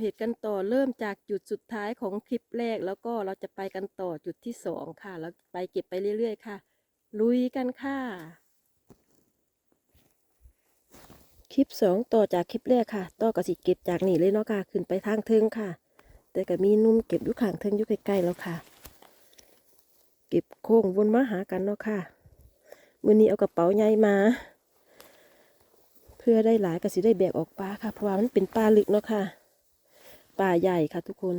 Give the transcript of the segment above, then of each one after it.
เห็ดกันต่อเริ่มจากจุดสุดท้ายของคลิปแรก แล้วก็เราจะไปกันต่อจุดที่สองค่ะแล้วไปเก็บไปเรื่อยๆค่ะ ลุยกันค่ะ คลิปสองต่อจากคลิปแรกค่ะ ต่อกับสิเก็บจากนี่เลยเนาะค่ะ ขึ้นไปทางเทิงค่ะ แต่ก็มีนุ่มเก็บอยู่ข้างเทิงอยู่ใกล้ๆแล้วค่ะ เก็บโค้งวนมาหากันเนาะค่ะมือนี้เอากระเป๋าใหญ่มา เพื่อได้หลายก็สิได้แบกออกปลาค่ะ เพราะว่ามันเป็นปลาลึกเนาะค่ะ ป่าใหญ่ค่ะทุกคน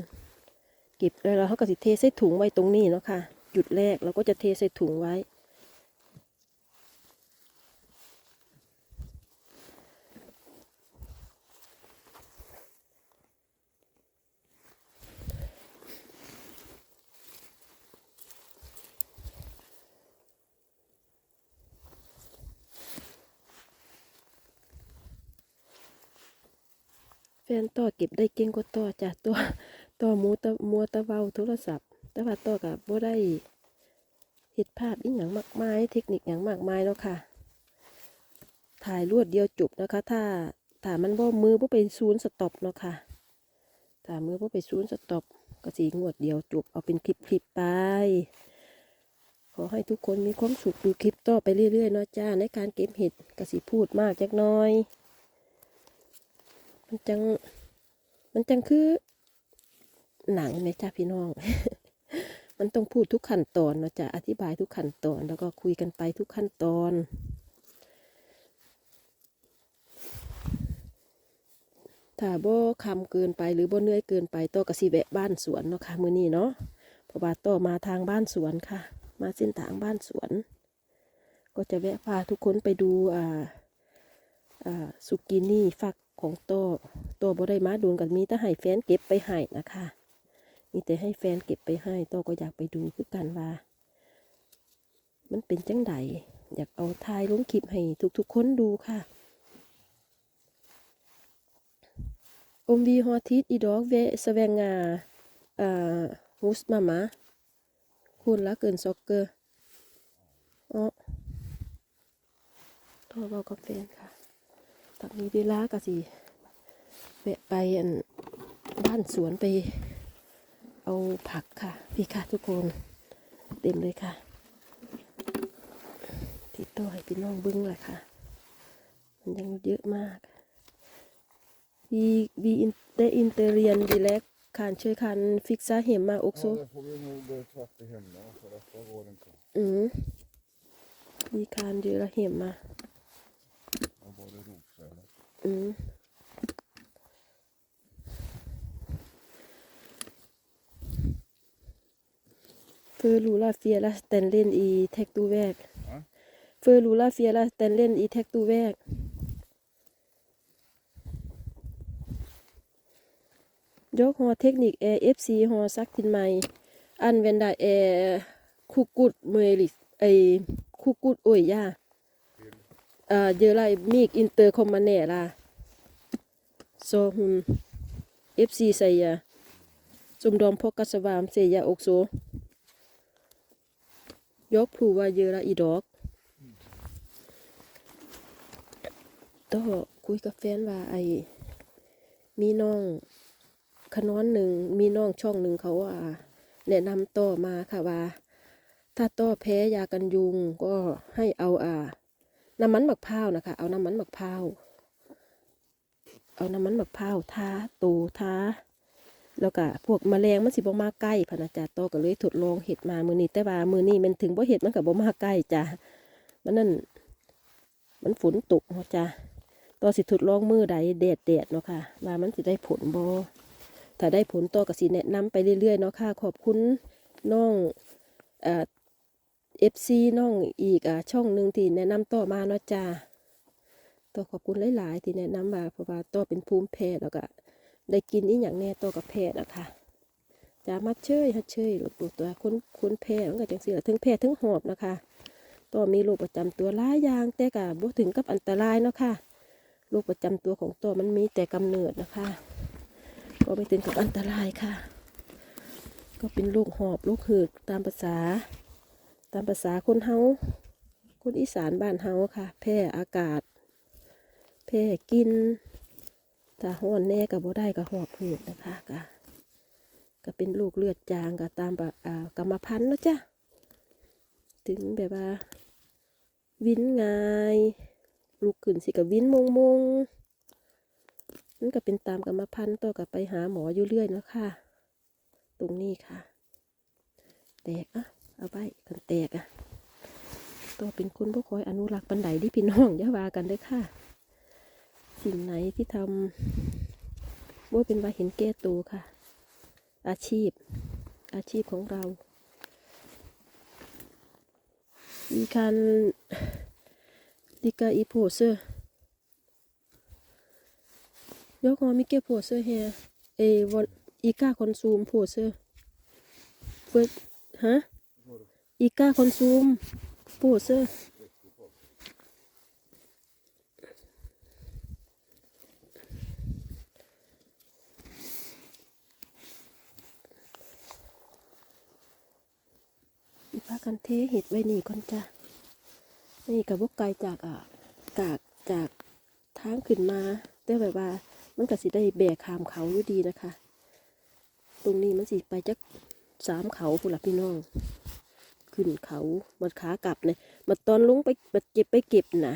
เก็บแล้วเราเขาก็สิเทใส่ถุงไว้ตรงนี้เนาะค่ะ จุดแรกเราก็จะเทใส่ถุงไว้ แฟนต่อเก็บได้เก่งกว่าต่อจ้ะตัวต่อมูตะมัวตะเบาโทรศัพท์ แต่ว่าต่อกับบ่ได้เห็ดภาพอีกอย่างมากมาย เทคนิคอย่างมากมายแล้วค่ะ ถ่ายรวดเดียวจบนะคะ ถ้าถ้ามันบ่มือบ่ไปศูนย์สต็อปเนาะค่ะถ้ามือบ่ไปศูนย์สต็อปก็สีงวดเดียวจบเอาเป็นคลิปคลิปไป ขอให้ทุกคนมีความสุขดูคลิปต่อไปเรื่อยๆเนาะจ้าในการเก็บเห็ดก็สิพูดมากจักน้อย มันจัง มันจังคือ หนังไหมจ้าพี่น้อง มันต้องพูดทุกขั้นตอนเนาะจะอธิบายทุกขั้นตอน แล้วก็คุยกันไปทุกขั้นตอน ถ้าบ่คำเกินไปหรือบ่เหนื่อยเกินไปต่อก็สิแวะบ้านสวนเนาะค่ะมือนี้เนาะเพราะว่าต่อมาทางบ้านสวนค่ะ มาเส้นทางบ้านสวน ก็จะแวะพาทุกคนไปดูอ่าอ่าสุกินี่ฟัก ของโตโตบ่ได้มาดูนกันมีแต่ให้แฟนเก็บไปให้นะคะ มีแต่ให้แฟนเก็บไปให้โตก็อยากไปดูคือกันว่า มันเป็นจังไดอยากเอาทายลงคลิปให้ทุกๆคนดูค่ะอมวีฮอทิสอีดอกเวสแวงงาอ่าฮุสมามาคุณละเกินซ็อกเกอร์อ๋อโทรบอกกับแฟนค่ะ ตอนนี้เวลาก็สิแวะไปอันบ้านสวนไปเอาผักค่ะ พี่ค่ะทุกคน เต็มเลยค่ะ ติดต่อให้พี่น้องเบิ้งเลยค่ะ มันยังเยอะมากวีวีอินเดอินเตเรียนดีเล็กคานช่วยคันฟิกซ่าเห็มมาอกโซ Ja, det får vi nog eh, tvätta hemma เยอะละเห็มมา Jag bara rotsälar. อืมเฟอร์ลูลาเฟียละสแตนเลนอีแท็กตูแวกฮะเฟอร์ลูลาเฟียละสแตนเลนอีแท็กตูแวกยกหอเทคนิคแอร์เอฟซีหอซักทินไมอันเวนดาแอร์คุกุดเมลิสไอคุกุดโอ้ยย่าเอ่อเยอะไรมีกอินเตอร์คอมมาเน่ล่ะ โซฮุนเอฟซีใส่ยาจุมดอมพกกัสวามเสียยาอกโซยกพลูว่าเยอะละอีดอกต่อคุยกับแฟนว่าไอมีน้องขนอนหนึ่งมีน้องช่องหนึ่งเขาว่าแนะนำต่อมาค่ะว่า ถ้าต่อแพ้ยากันยุงก็ให้เอาอ่าน้ำมันมะพร้าวนะคะ เอาน้ำมันมะพร้าว เอาน้ำมันมะพร้าวทาตูทาแล้วก็พวกแมลงมันสิบ่มาใกล้พะนะจ๊ะโตก็เลยทดลองเห็ดมามือนี้แต่ว่ามือนี้มันถึงบ่เห็ดมันก็บ่มาใกล้จ้ะมันนั่นมันฝนตกเนาะจ้ะโตสิทดลองมือใดแดดแดดเนาะค่ะ ว่ามันสิได้ผลบ่ถ้าได้ผลโตก็สิแนะนำไปเรื่อยๆเนาะค่ะขอบคุณน้องเอ่อเอฟซีน้องอีกอะช่องหนึ่งที่แนะนำต่อมาเนาะจ้า ต่อขอบคุณหลาย ๆ ที่แนะนำมาเพราะว่าต่อเป็นภูมิแพ้แล้วก็ได้กินอีอย่างแน่ต่อกับแพ้นะคะจ้ามาเชยฮัดเชยหลบตัวคนคนแพ้มันก็จังสิละทั้งแพ้ทั้งหอบนะคะต่อมีโรคประจำตัวหลายอย่างแต่ก็บ่ถึงกับอันตรายเนาะค่ะโรคประจำตัวของตัวมันมีแต่กำเนิดนะคะก็ไม่ถึงกับอันตรายค่ะ ก็เป็นโรคหอบโรคหืดตามภาษา ตามภาษาคนเฮาคนอีสานบ้านเฮาค่ะ แพ้อากาศ แพ้กินถ้าห้อนแน่ก็บ่ได้ก็หอบหืดนะคะก็ก็เป็นลูกเลือดจางก็ตามแบบอ่ากรรมพันธุ์นะจ้ะถึงแบบว่า วินง่ายลูกขึ้นสิกับวินมงมงนั่นก็เป็นตามกรรมพันธุ์ต่อกับไปหาหมออยู่เรื่อยนะค่ะ ตรงนี้ค่ะ แตกอะเอาไปกันแตกอะตัวเป็นคนผู้คอยอนุรักษ์ปันไดที่พี่น้องอย่าว่ากันเด้อค่ะ สิ่งไหนที่ทำว่าเป็นว่าเห็นแก้ตัวค่ะ อาชีพ อาชีพของเรา มีการลิกาอีโพเซอร์ยกงอมิเกโพเซอร์เฮเอวอนอีกาคอนซูมโพเซอร์เฟิร์ฮะอีกาคอนซูมโพเซอร์ ทเห็ดไว้นี่ก่อนจ้ะนี่กับบกไกลจากอะกากจากทางขึ้นมาแต่แบบว่า มันก็สิได้แบกขามเขาอยู่ดีนะคะ ตรงนี้มันสิไปจักสามเขาผู้หลักพี่น้อง ขึ้นเขามันขากลับเนี่ยมาตอนลงไปมาเก็บไปเก็บนะ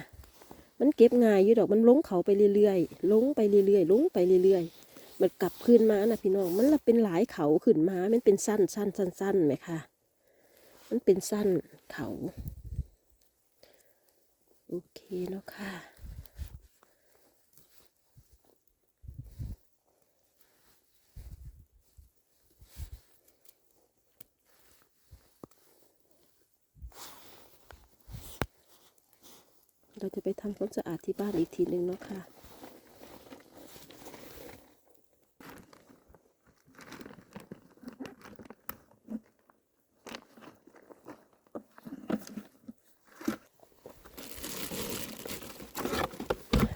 มันเก็บง่ายอยู่ดอกมันลงเขาไปเรื่อยๆลงไปเรื่อยๆลงไปเรื่อยๆมันกลับขึ้นมานะพี่น้อง มันละเป็นหลายเขาขึ้นมา มันเป็นสั้นสั้นสั้นสั้นไหมคะ มันเป็นสั้นเขา โอเคเนาะค่ะเราจะไปทำความสะอาดที่บ้านอีกทีหนึ่งเนาะค่ะ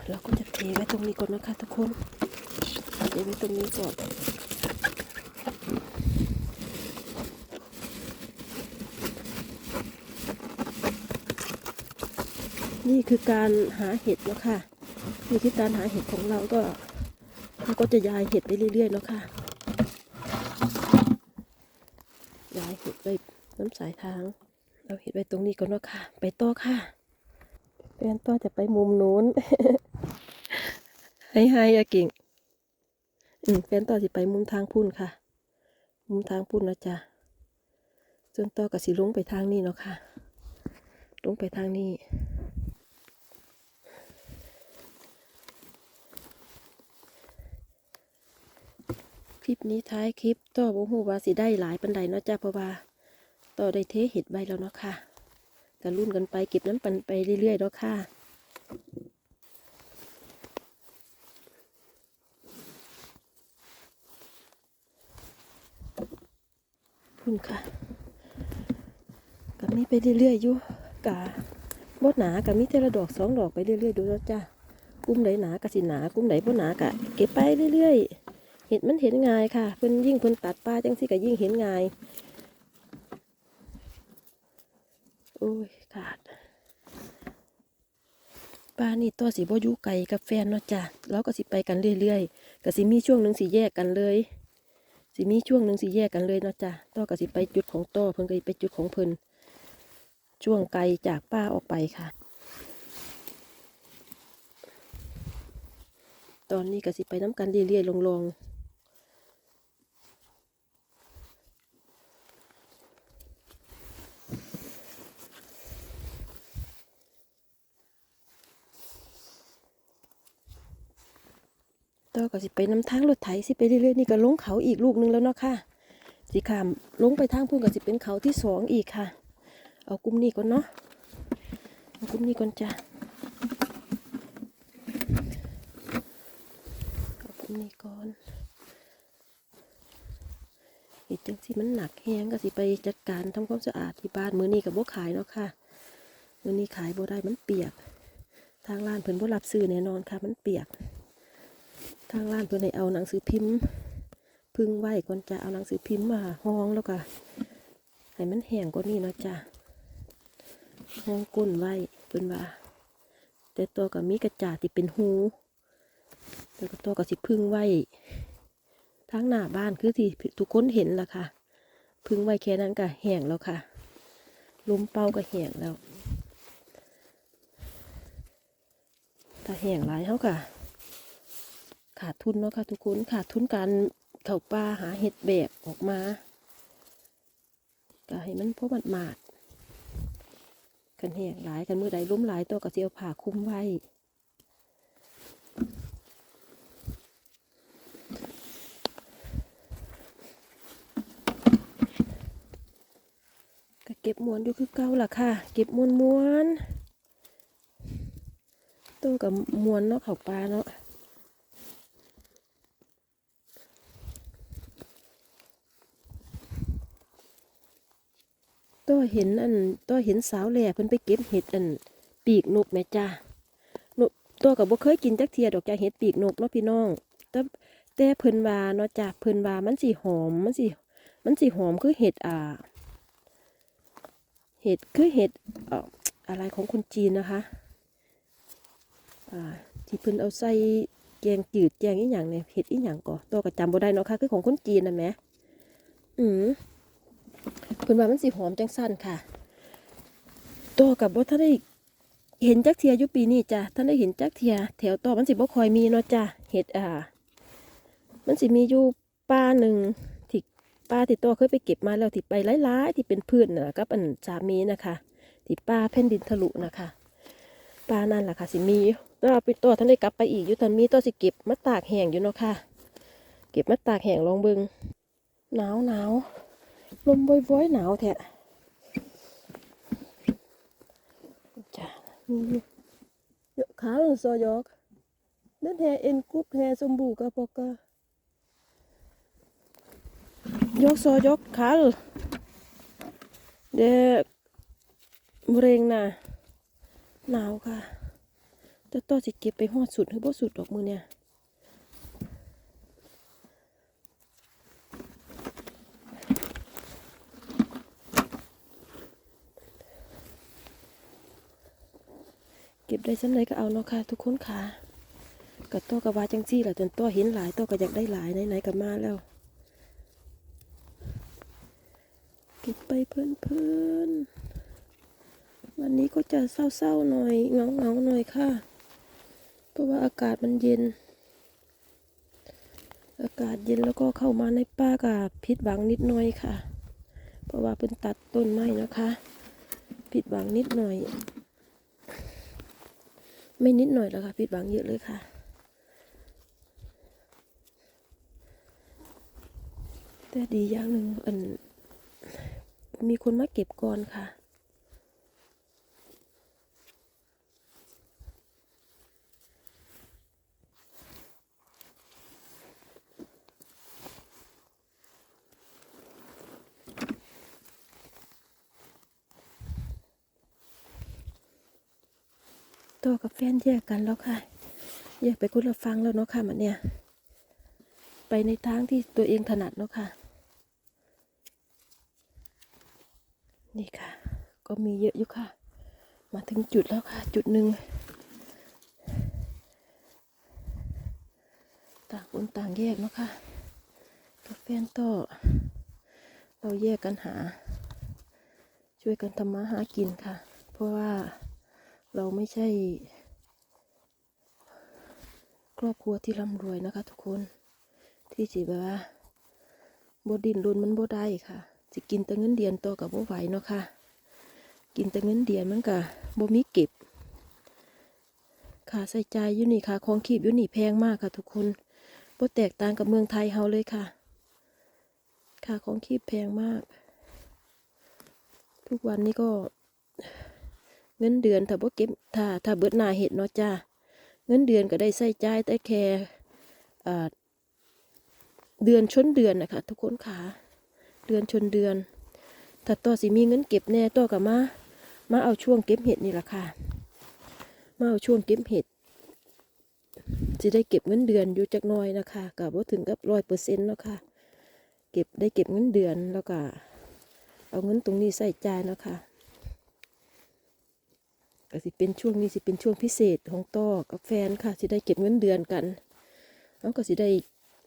เราก็จะเทไว้ตรงนี้ก่อนนะคะทุกคนเทไว้ตรงนี้ก่อนนี่คือการหาเห็ดเนาะค่ะนี่คือการหาเห็ดของเราก็เราก็จะย้ายเห็ดไปเรื่อยๆเนาะค่ะย้ายเห็ดไว้น้ำสายทาง เราเห็ดไว้ตรงนี้ก่อนเนาะค่ะ ไปต่อค่ะแฟนต่อจะไปมุมนู้น ให้ให้อะกิ่ง อืมแฟนต่อสิไปมุมทางพุ่นค่ะ มุมทางพุ่นนะจ๊ะส่วนต่อกับสิลงไปทางนี้เนาะค่ะ ลงไปทางนี้คลิปนี้ท้ายคลิปต่อบ่ฮู้ว่าสิได้หลายปันใดเนาะจ้ะเพราะว่าต่อได้เทเห็ดใบแล้วเนาะค่ะกันรุ่นกันไปเก็บน้ำปันไปเรื่อยๆเนาะค่ะ พุ่นค่ะกับมีไปเรื่อยๆอยู่กะบดหนากับมีเทละดอกสองดอกไปเรื่อยๆดูแล้วจ้ะกุ้มไหนหนากะสิหนากุ้มไหนบ่หนากะเก็บไปเรื่อยๆ เห็ดมันเห็นง่ายค่ะเพิ่นยิ่งเพิ่นตัดป้าจังสิก็ยิ่งเห็นง่ายโอ้ยขาดป้านี่ต่อสิบ่ยู่ไกลกับแฟนเนาะจ้ะเราก็สิไปกันเรื่อยๆก็สิมีช่วงหนึ่งสิแยกกันเลย สิมีช่วงหนึ่งสิแยกกันเลยเนาะจ้ะต่อก็สิไปจุดของต่อเพิ่นก็สิไปจุดของเพิ่นช่วงไกลจากป้าออกไปค่ะ ตอนนี้ก็สิไปน้ำกันเรื่อยๆลงๆ ต่อก็สิไปน้ำทางรถไถสิไปเรื่อยๆนี่ก็ลงเขาอีกลูกหนึงแล้วเนาะค่ะสิขามลงไปทางพุ่นก็สิเป็นเขาที่สองอีกค่ะ เอากลุ่มนี้ก่อนเนาะเอากลุ่มนี้ก่อนจ้ะเอากลุ่มนี้ก่อนเห็ดจังสิมันหนักแฮงก็สิไปจัดการทำความสะอาดที่บ้านมื้อนี้กับบ่ขายเนาะค่ะมื้อนี้ขายบ่ได้มันเปียก ทางร้านเพิ่นบ่รับซื้อแน่นอนค่ะ มันเปียก ทางร้านเพื่อนให้เอาหนังสือพิมพ์ พึ่งไว้ก่อนจะเอาหนังสือพิมพ์มาห้องแล้วก็ให้มันแห้งกว่านี้เนาะจ้ะห้องก้นไว้เพิ่นว่า แต่ตัวกับมีกระจาดที่เป็นหูแล้วก็ตัวก็สิพึ่งไว้ทางหน้าบ้านคือที่ทุกคนเห็นละค่ะ พึ่งไว้แค่นั้นก็แห้งแล้วค่ะลมเป่าก็แห้งแล้วถ้าแห้งหลายเขาก็ ขาดทุนเนาะค่ะทุกคนขาดทุนการเข้าป่าหาเห็ดแบบออกมาก็ให้มันพอมันหมาดกันแห้งหลายกันเมื่อใดล้มหลายตัวก็สิเอาผ้าคลุมไว้ก็เก็บมวนอยู่คือเก่าล่ะค่ะ เก็บมวนมวนตัวกับมวนเนาะเขาปลาเนาะ ตัวเห็นอันตัวเห็นสาวแหล่เพิ่นไปเก็บเห็ดอันปีกนกแม่จ้านกตัวกับบ่เคยกินจักเทียดอกจ้าเห็ดปีกนกเนาะพี่น้อง แต่แต่เพิ่นว่าเนาะจ้าเพิ่นว่ามันสิหอมมันสิมันสิหอมคือเห็ดอ่า เห็ดคือเห็ดอ่ออะไรของคนจีนนะคะอ่าที่เพิ่นเอาใส่แกงจืดแกงอีหยังเนี่ยเห็ดอีหยังก่อตัวก็จำบ่ได้เนาะค่ะคือของคนจีนนะแม่อืม เพิ่นว่ามันสิหอมจังสั้นค่ะตัวกับบ่ทันได้เห็นจักเทียยู่ปีนี้จ้ะท่านได้เห็นจักเทีย แถวต่อมันสิบ่คอยมีเนาะจ้ะเห็ดอ่า มันสิมีอยู่ป่าหนึ่งที่ป้าติดตัวเคยไปเก็บมาแล้วที่ไปหลายๆที่เป็นพื่อนน่ะกับอันสามีนะคะที่ป้าแผ่นดินทะลุนะคะป้านั่นแหละค่ะสิมีแล้วเอไปตัวท่านได้กลับไปอีกอยู่ตอนมีตัวสิเก็บมาตากแห้งอยู่เนาะค่ะ เก็บมาตากแห้งลองเบิงหนาวหนาว ลมว้อยๆหนาวแท้จ้ามีอยู่เยอะขาลงซอยอกนั่นแฮเอ็นกรุ๊ปแฮสมบูกับพอกะยกโซยกขาลเดมะเร็งน่ะหนาวค่ะแต่ต่อสิเก็บไปหอดสุดหรือบ่สุดดอกมือเนี่ย ได้สันไหนก็เอาเนาะค่ะ ทุกคนค่ะกับตัวกับว่าจังซี่แหละจนตัวเห็นหลายตัวก็อยากได้หลายไหนๆก็มาแล้วก็บไปเพลินๆวันนี้ก็จะเศร้าๆหน่อยเงาๆหน่อยค่ะ เพราะว่าอากาศมันเย็น อากาศเย็นแล้วก็เข้ามาในป่ากับผิดหวังนิดหน่อยค่ะ เพราะว่าเป็นตัดต้นไม้นะคะ ผิดหวังนิดหน่อย ไม่นิดหน่อยแล้วค่ะผิดหวังเยอะเลยค่ะ แต่ดีอย่างหนึ่งอันมีคนมาเก็บก่อนค่ะ ตัวกับแฟนแยกกันแล้วค่ะแยกไปคนละฟังแล้วเนาะค่ะมันเนี่ย ไปในทางที่ตัวเองถนัดเนาะค่ะ นี่ค่ะ ก็มีเยอะอยู่ค่ะ มาถึงจุดแล้วค่ะ จุดหนึ่งต่างคนต่างแยกเนาะค่ะกับแฟนต่อเราแยกกันหา ช่วยกันทำมาหากินค่ะ เพราะว่า เราไม่ใช่ ครอบครัวที่ร่ำรวยนะคะ ทุกคนที่จีแบบว่าบดินรุนมันบ่ได้ค่ะสิกินแต่เงินเดือนตัวกับบ่ไหวเนาะค่ะ กินแต่เงินเดือนมันก็บ่มีเก็บค่าใส่ใจยอยู่นี่ค่ะของขีบอยู่นี่แพงมากค่ะ ทุกคนบ่แตกต่างกับเมืองไทยเฮาเลยค่ะ ค่าของขีบแพงมาก ทุกวันนี้ก็ เงินเดือนถ้าบ่เก็บถ้าถ้าเบิดหน้าเห็ดเนาะจ้าเงินเดือนก็ได้ใส่จ่ายแต่แค่เดือนชนเดือนนะคะทุกคนค่ะเดือนชนเดือนถ้าต่อสิมีเงินเก็บแน่ต่อกับมามาเอาช่วงเก็บเห็ดนี่แหละค่ะมาเอาช่วงเก็บเห็ดจะได้เก็บเงินเดือนอยู่จักน้อยนะคะกับว่าถึงกับร้อยเปอร์เซ็นต์เนาะค่ะเก็บได้เก็บเงินเดือนแล้วก็เอาเงินตรงนี้ใส่จ่ายเนาะค่ะ ก็สิเป็นช่วงนี้สิเป็นช่วงพิเศษของต่อกับแฟนค่ะสิได้เก็บเงินเดือนกันเขาก็สิได้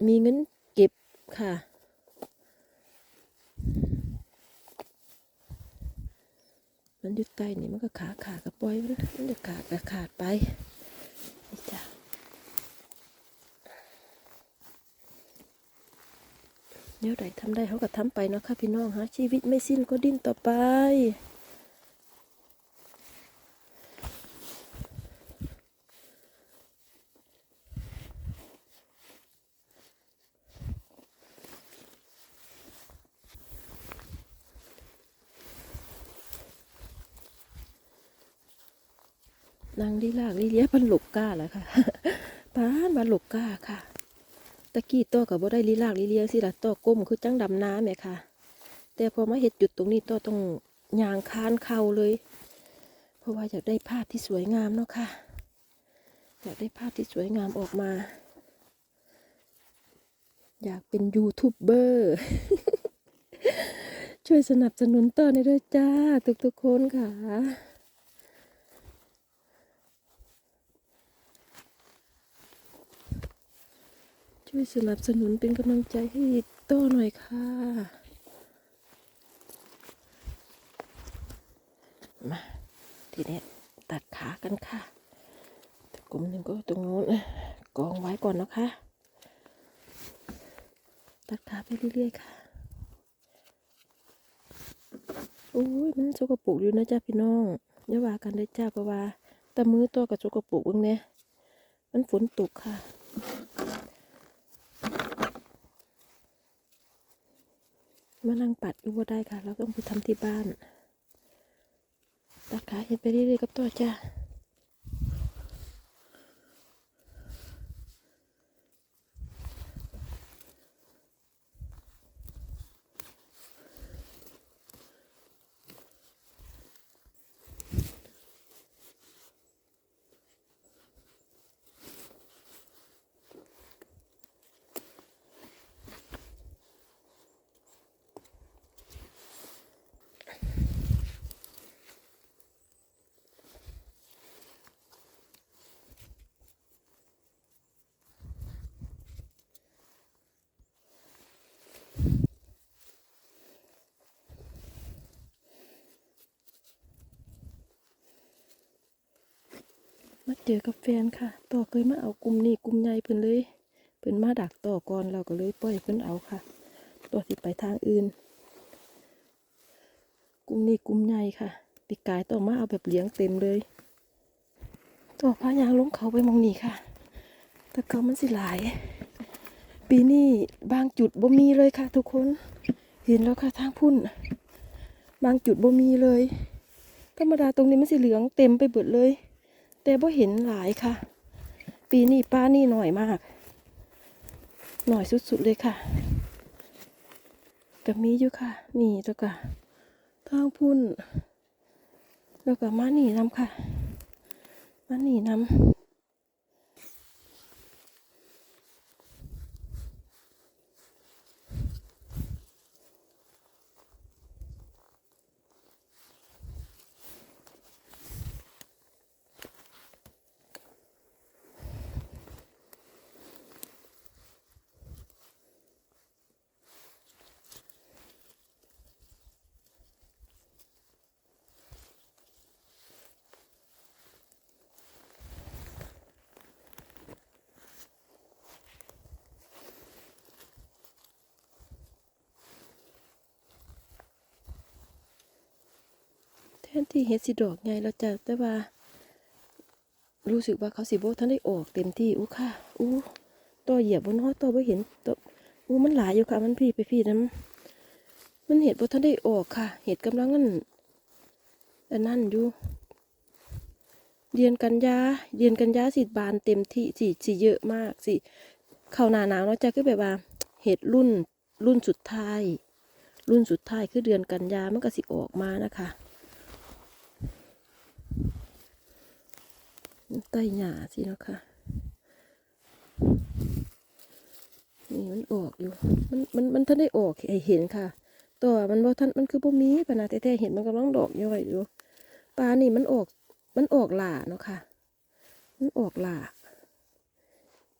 มีเงินเก็บค่ะมันยุดใต้นี่มันก็ขาขาดกับปล่อยมันมันจะขาดก็ขาดไปนี่จ้ะเดี๋ยวใดทำได้เขาก็ทำไปเนาะค่ะพี่น้องฮะชีวิตไม่สิ้นก็ดิ้นต่อไป นางลีลากลีเลียพันหลกก้าแหละค่ะป้านมาหลกก้าค่ะ ตะกี้ตัวกับบ่ได้ลีลากลีเลียสิละตัวก้มคือจังดำน้ำแม่ค่ะ แต่พอมาเห็ดจุดตรงนี้ตัวต้องยางคานเข่าเลย เพราะว่าอยากได้ภาพที่สวยงามเนาะค่ะ อยากได้ภาพที่สวยงามออกมา อยากเป็นยูทูบเบอร์ช่วยสนับสนุนต่อในด้วยจ้า ทุกๆคนค่ะ ช่วยสนับสนุนเป็นกำลังใจให้โต้หน่อยค่ะ มาทีนี้ตัดขากันค่ะแต่กลุ่มหนึ่งก็ตรงโน้นกองไว้ก่อนนะคะ ตัดขาไปเรื่อยๆค่ะโอ้ยมันสกปรกอยู่นะจ๊ะพี่น้องอย่าว่ากันได้จ้าเพราะว่าแตะมือตัวกับสกปรกเบ้างเนี่ยมันฝนตกค่ะ มานั่งปัดอยู่บ่ได้ค่ะ เราต้องไปทำที่บ้านตัดขาเห็นไปเรื่อยๆกับตัวจ้า มาเจอกับแฟนค่ะ ต่อเคยมาเอากลุ่มนี้กลุ่มใหญ่เพิ่นเลยเพิ่นมาดักต่อก่อนเราก็เลยปล่อยเพิ่นเอาค่ะตัวสิไปทางอื่น กลุ่มนี้กลุ่มใหญ่ค่ะปีกายต่อมาเอาแบบเลี้ยงเต็มเลย ต่อพายางลงเขาไปมองนี่ค่ะแต่เขามันสิหลาย ปีนี้บางจุดบ่มีเลยค่ะ ทุกคนเห็นแล้วค่ะทางพุ่น บางจุดบ่มีเลย ธรรมดาตรงนี้มันสิเหลืองเต็มไปเบิดเลย แต่บ่เห็นหลายค่ะ ปีนี้ป้านี่หน่อยมาก หน่อยสุดๆเลยค่ะก็มีอยู่ค่ะ นี่แล้วก็ทางพุ่น แล้วก็มานี่นำค่ะ มานี่นำ นที่เห็ดสิดอกไงเราจะแต่ว่า รู้สึกว่าเขาสิโบท่านได้ออกเต็มที่อู้ค่ะอู้ตัวเหยียบบนห้อตัวไม่เห็นตัวอู้มันหลายอยู่ค่ะ มันพี่ไปพี่นั้นมันเห็ดบท่านได้ออกค่ะ เห็ดกำลังนั่นอันนั่นอยู่เดือนกันยาเดือนกันยาสิบานเต็มที่สิสิเยอะมากสิเข้าหนาหนาวเนาะจะคือแบบว่าเห็ดรุ่นรุ่นสุดท้าย รุ่นสุดท้ายคือเดือนกันยามันก็สิออกมานะคะ ใต้หญ้าสิเนาะค่ะ นี่มันออกอยู่ มันมันมันท่านได้ออกให้เห็นค่ะ ตัวมันบ่ท่านมันคือบ่มีปะนะแต่แท้ๆเห็นมันกำลังดอกย่อยอยู่ปลานี่มันออก มันออกหล่าเนาะค่ะ มันออกหล่า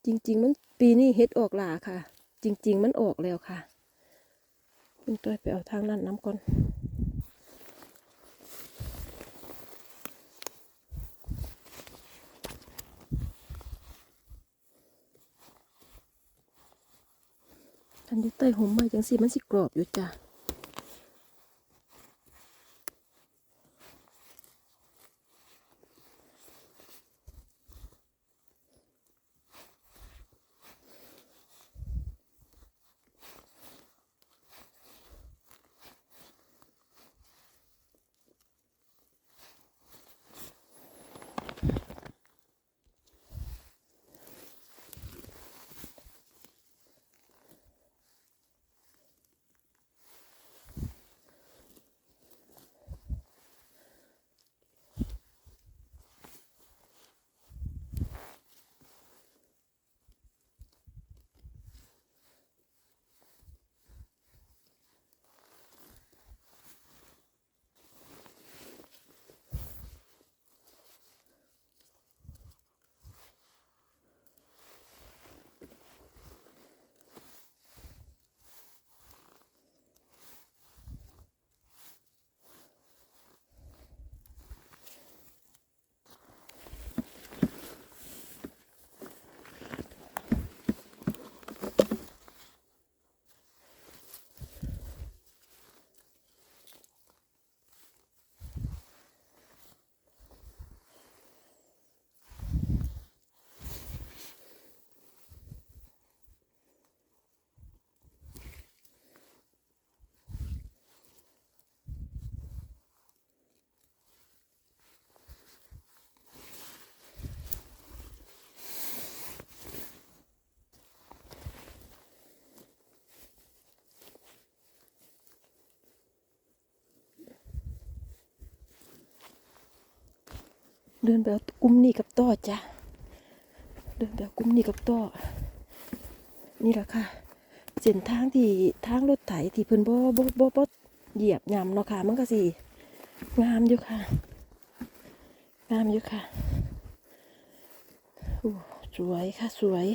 จริง ๆ มันปีนี้เฮ็ดออกหล่าค่ะ จริง ๆ มันออกแล้วค่ะคุณต้อยไปเอาทางนั้นน้ำก่อน ทันอยุใต้ห่มไม้จังสิมันสิกรอบอยู่จ้ะ เดินไปเอากุ้มนี่กับต้อจ้ะเดินไปเอากุ้มนี่กับต้อนี่แหละค่ะเส้นทางที่ทางรถไถที่เพิ่นบ่บ่บ่บ่เหยียบยำเนาะค่ะมันก็สิงามอยู่ค่ะงามอยู่ค่ะโอ้สวยค่ะสวย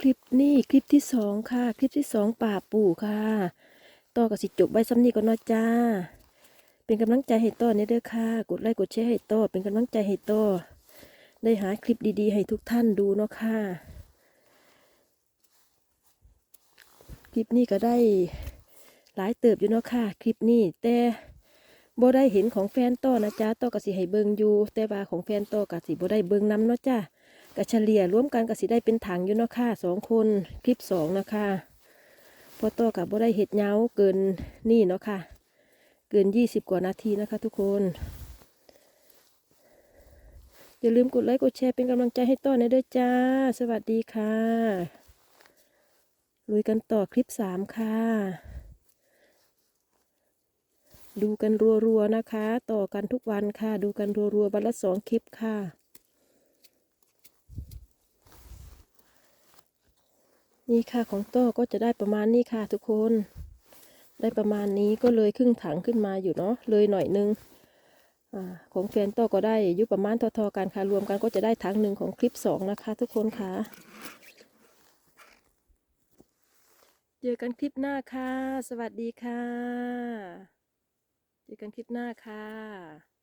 คลิปนี้คลิปที่สองค่ะ คลิปที่สองป่าปู่ค่ะต่อกับสิจบใบซ้ำนี้ก่อนเนาะจ้า เป็นกำลังใจให้ต่อเนี่ยเด้อค่ะ กดไลค์กดแชร์ให้ต่อเป็นกำลังใจให้ต่อได้หาคลิปดีๆ ให้ทุกท่านดูเนาะค่ะ คลิปนี้ก็ได้หลายเติบอยู่เนาะค่ะ คลิปนี้แต่บ่ได้เห็นของแฟนต่อนะจ๊ะต่อก็สิให้เบิงอยู่แต่ว่าของแฟนต่อก็สิบ่ได้เบิงนำเนาะจ้า ก็เฉลี่ยรวมกันก็สิได้เป็นถังอยู่เนาะค่ะสองคนคลิปสองนะคะพอต่อกับบ่ได้เห็ดเงาเกินนี่เนาะค่ะ เกินยี่สิบกว่านาทีนะคะทุกคน อย่าลืมกดไลค์กดแชร์เป็นกำลังใจให้ต่อในด้อจ้า สวัสดีค่ะ ลุยกันต่อคลิปสามค่ะ ดูกันรัวๆนะคะ ต่อกันทุกวันค่ะ ดูกันรัวๆวันละสองคลิปค่ะ นี่ค่ะของโต้ก็จะได้ประมาณนี้ค่ะทุกคน ได้ประมาณนี้ก็เลยครึ่งถังขึ้นมาอยู่เนาะเลยหน่อยนึงอของแฟนโตก็ได้อยู่ประมาณทอๆกันค่ะรวมกันก็จะได้ถังหนึ่งของคลิปสองนะคะ ทุกคนค่ะ เจอกันคลิปหน้าค่ะ สวัสดีค่ะ เจอกันคลิปหน้าค่ะ